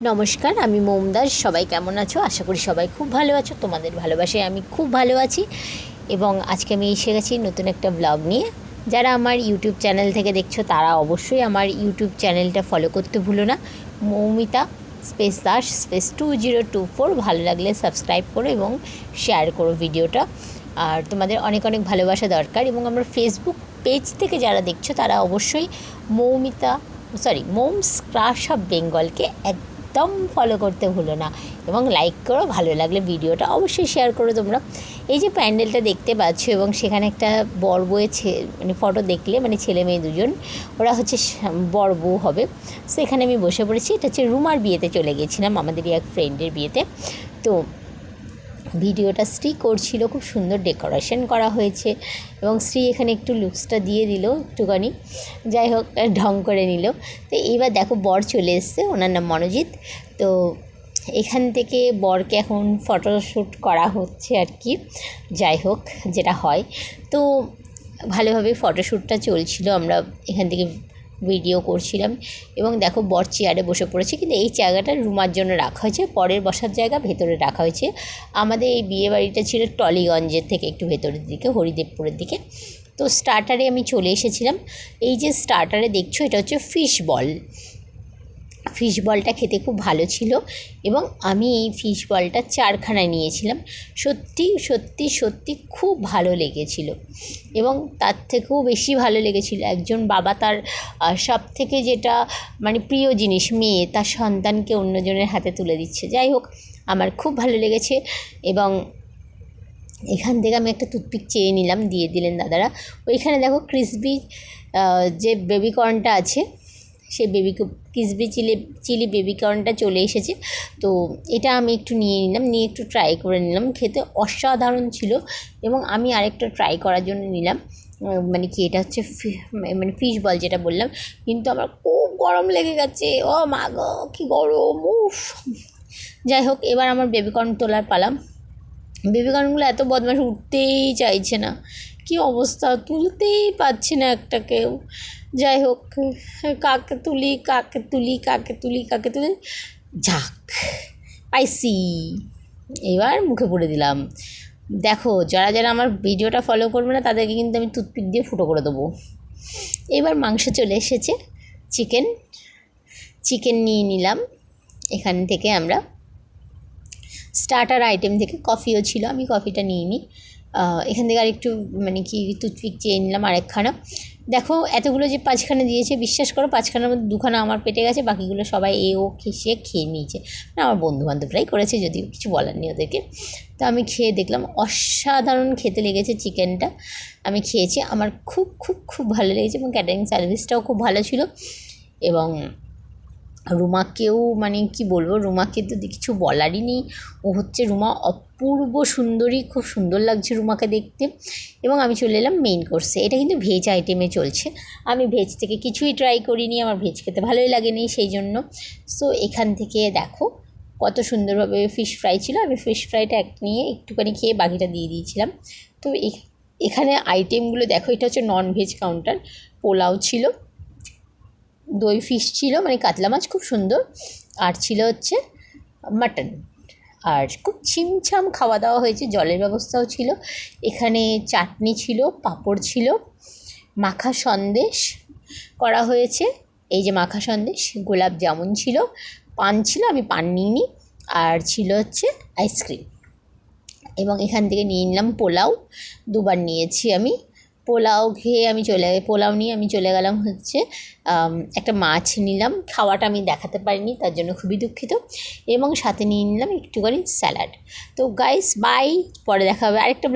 নমস্কার, আমি মোমদাস। সবাই কেমন আছো? আশা করি সবাই খুব ভালো আছো। তোমাদের ভালোবাসায় আমি খুব ভালো আছি। এবং আজকে আমি এসে গেছি নতুন একটা ব্লগ নিয়ে। যারা আমার ইউটিউব চ্যানেল থেকে দেখছ, তারা অবশ্যই আমার ইউটিউব চ্যানেলটা ফলো করতে ভুলো না। Moumita space Das space two zero two four ভালো লাগলে সাবস্ক্রাইব করো এবং শেয়ার করো ভিডিওটা আর তোমাদের অনেক অনেক ভালোবাসা দরকার। এবং আমার ফেসবুক পেজ থেকে যারা দেখছ, তারা অবশ্যই Moumita sorry Mom's crush of বেঙ্গলকে একদম ফলো করতে ভুলো না এবং লাইক করো, ভালো লাগলে ভিডিওটা অবশ্যই শেয়ার করো তোমরা। এই যে প্যান্ডেলটা দেখতে পাচ্ছ এবং সেখানে একটা বর বউয়ের মানে ফটো দেখলে মানে ছেলে মেয়ে দুজন, ওরা হচ্ছে বর বউ হবে। সেখানে আমি বসে পড়েছি, এটা হচ্ছে রুমার বিয়েতে চলে গেছিলাম, আমাদেরই এক ফ্রেন্ডের বিয়েতে। তো ভিডিওটা শ্রী করছিল, খুব সুন্দর ডেকোরেশন করা হয়েছে এবং শ্রী এখানে একটু লুকসটা দিয়ে দিল একটুখানি, যাই হোক, ঢং করে নিল। তো এইবার দেখো বর চলে এসছে, ওনার নাম মনোজিৎ। তো এখান থেকে বরকে এখন ফটোশ্যুট করা হচ্ছে আর কি, যাই হোক, যেটা হয়। তো ভালোভাবে ফটোশ্যুটটা চলছিল, আমরা এখান থেকে ভিডিও করছিলাম এবং দেখো বর চেয়ারে বসে পড়েছে, কিন্তু এই জায়গাটা রুমার জন্য রাখা হয়েছে, পরের বসার জায়গা ভেতরে রাখা হয়েছে। আমাদের এই বিয়ে বাড়িটা ছিল টলিগঞ্জের থেকে একটু ভেতরের দিকে, হরিদেবপুরের দিকে। তো স্টার্টারে আমি চলে এসেছিলাম। এই যে স্টার্টারে দেখছ, এটা হচ্ছে ফিশ বল ফিশ বলটা খেতে খুব ভালো ছিল এবং আমি এই ফিশ বলটা চারখানায় নিয়েছিলাম। সত্যি সত্যি সত্যি খুব ভালো লেগেছিল এবং তার থেকেও বেশি ভালো লেগেছিল। একজন বাবা তার সব থেকে যেটা মানে প্রিয় জিনিস মেয়ে, তার সন্তানকে অন্যজনের হাতে তুলে দিচ্ছে। যাই হোক, আমার খুব ভালো লেগেছে এবং এখান থেকে আমি একটা টুথপিক চেয়ে নিলাম, দিয়ে দিলেন দাদারা। ওইখানে দেখো ক্রিসবি যে বেবি কর্নটা আছে সেই baby crispy chilli chilli baby কর্নটা চলে এসেছে। তো এটা আমি একটু নিয়ে নিলাম, নিয়ে একটু ট্রাই করে নিলাম। খেতে অসাধারণ ছিল এবং আমি আরেকটা ট্রাই করার জন্য নিলাম। মানে কি এটা হচ্ছে মানে ফিশ বল যেটা বললাম। কিন্তু আমার খুব গরম লেগে গেছে। ও মা গো, কী গরম, উফ। যাই হোক, এবার আমার বেবিকর্ন তোলার পালাম বেবিকর্নগুলো এত বদমাশ উঠতেই চাইছে না। কি অবস্থা? তুলতেই পারছি না একটাকেও যাই হোক, কাকে তুলি কাকে তুলি কাকে তুলি কাকে তুলি? যাক পাইসি এবার মুখে পড়ে দিলাম। দেখো, যারা যারা আমার ভিডিওটা ফলো করবে না, তাদেরকে কিন্তু আমি টুথপিক দিয়ে ফুটো করে দেবো। এবার মাংস চলে এসেছে। চিকেন চিকেন নিয়ে নিলাম। এখান থেকে আমরা স্টার্টার আইটেম থেকে কফিও ছিল, আমি কফিটা নিয়ে নিই এখান থেকে আরেকটু মানে কি টুথপিক চেয়ে নিলাম আরেকখানা। দেখো, এতগুলো যে পাঁচখানা দিয়েছে, বিশ্বাস করো, পাঁচখানার মধ্যে দুখানা আমার পেটে গেছে, বাকিগুলো সবাই এ ও খেয়ে খেয়ে নিয়েছে। মানে আমার বন্ধু বান্ধবরাই করেছে, যদিও কিছু বলার নেই ওদেরকে। তো আমি খেয়ে দেখলাম, অসাধারণ খেতে লেগেছে চিকেনটা। আমি খেয়েছি, আমার খুব খুব খুব ভালো লেগেছে এবং ক্যাটারিং সার্ভিসটাও খুব ভালো ছিল। এবং রুমাকেও মানে কি বলব, রুমাকে তো কিছু বলারই নেই। ও হচ্ছে রুমা অপূর্ব সুন্দরী, খুব সুন্দর লাগছে রুমাকে দেখতে। এবং আমি চলে এলাম মেইন কোর্সে এটা কিন্তু ভেজ আইটেমে চলছে। আমি ভেজ থেকে কিছুই ট্রাই করিনি, আমার ভেজ খেতে ভালোই লাগেনি সেই জন্য। সো এখান থেকে দেখো কত সুন্দরভাবে ফিশ ফ্রাই ছিল। আমি ফিশ ফ্রাইটা এক নিয়ে একটুখানি খেয়ে বাকিটা দিয়ে দিয়েছিলাম। তো এখ- এখানে আইটেমগুলো দেখো, এটা হচ্ছে নন ভেজ কাউন্টার পোলাও ছিল। দই ফিশ ছিল মানে কাতলা মাছ খুব সুন্দর। আর ছিল হচ্ছে মাটন আর খুব ছিমছাম খাওয়া দাওয়া হয়েছে, জলের ব্যবস্থাও ছিল। এখানে চাটনি ছিল, পাঁপড় ছিল, মাখা সন্দেশ করা হয়েছে। এই যে মাখা সন্দেশ, গোলাপ জামুন ছিল, পান ছিল, আমি পান নিইনি। আর ছিল হচ্ছে আইসক্রিম এবং এখান থেকে নিয়ে নিলাম পোলাও, দুবার নিয়েছি আমি। পোলাও খেয়ে আমি চলে, পোলাও নিয়ে আমি চলে গেলাম হচ্ছে একটা মাছ নিলাম। খাওয়াটা আমি দেখাতে পারিনি, তার জন্য খুবই দুঃখিত। এবং সাথে নিয়ে নিলাম একটুখানি স্যালাড। তো গাইস বাই পরে দেখা হবে। আরেকটা